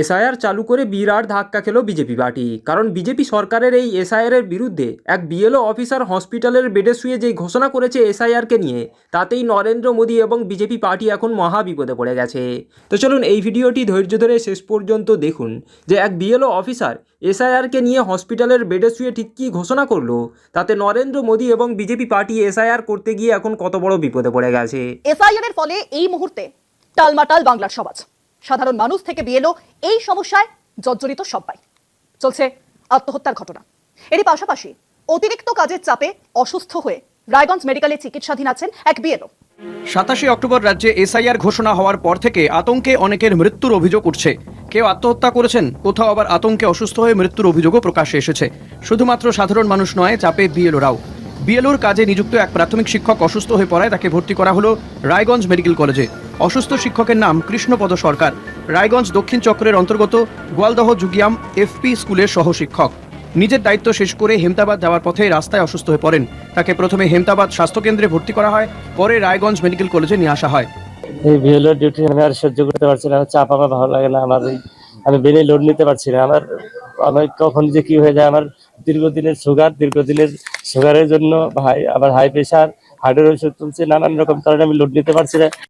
SIR চালু করে বিরাট ধাক্কা খেল বিজেপি পার্টি। কারণ বিজেপি সরকারের এই এসআইআর এর বিরুদ্ধে এক বিএলও অফিসার হসপিটালের বেডে শুয়ে যেই ঘোষণা করেছে এসআইআরকে নিয়ে, তাতেই নরেন্দ্র মোদী এবং বিজেপি পার্টি এখন মহা বিপদে পড়ে গেছে। তো চলুন এই ভিডিওটি ধৈর্য ধরে শেষ পর্যন্ত দেখুন যে এক বিএলও অফিসার এসআইআরকে নিয়ে হসপিটালের বেডে শুয়ে ঠিক কী ঘোষণা করল, তাতে নরেন্দ্র মোদী এবং বিজেপি পার্টি এসআইআর করতে গিয়ে এখন কত বড় বিপদে পড়ে গেছে। এসআইআর এর ফলে এই মুহূর্তে টালমাটাল বাংলার সমাজ। সাধারণ মানুষ থেকে বিএলও এই সমস্যায় জর্জরিত সবাই। চলছে আত্মহত্যার ঘটনা। এরই পাশাপাশি অতিরিক্ত কাজের চাপে অসুস্থ হয়ে রায়গঞ্জ মেডিকেলে চিকিৎসাধীন আছেন এক বিএলও। সাতাশে অক্টোবর রাজ্যে এসআইআর ঘোষণা হওয়ার পর থেকে আতঙ্কে অনেকের মৃত্যুর অভিযোগ উঠছে। কেউ আত্মহত্যা করেছেন, কোথাও আবার আতঙ্কে অসুস্থ হয়ে মৃত্যুর অভিযোগও প্রকাশ্যে এসেছে। শুধুমাত্র সাধারণ মানুষ নয়, চাপে বিএলওরাও। বিএলওর কাজে নিযুক্ত এক প্রাথমিক শিক্ষক অসুস্থ হয়ে পড়ায় তাকে ভর্তি করা হলো রায়গঞ্জ মেডিকেল কলেজে। অসুস্থ শিক্ষকের নাম কৃষ্ণপদ সরকার। রায়গঞ্জ দক্ষিণ চক্রের অন্তর্গত গোয়ালদহ জুগিয়াম এফপি স্কুলের সহশিক্ষক। নিজের দায়িত্ব শেষ করে হেমতাবাদ যাওয়ার পথে রাস্তায় অসুস্থ হয়ে পড়েন। তাকে প্রথমে হেমতাবাদ স্বাস্থ্যকেন্দ্রে ভর্তি করা হয়, পরে রায়গঞ্জ মেডিকেল কলেজে নিয়ে আসা হয়। এই ভিওলো ডিউটি আমি আর সহ্য করতে পারছি না চাপ আমার ভালো লাগে না, আমার আমি বেনে লোড নিতে পারছি না, আমার আমার কখন যে কি হয়ে যায়, আমার দীর্ঘদিনের সুগার, দীর্ঘদিনের সুগারের জন্য ভাই আবার হাই প্রেশার হার্টের ওষুধ তুলছে, নানান রকম কারণে আমি লোড নিতে পারছি না।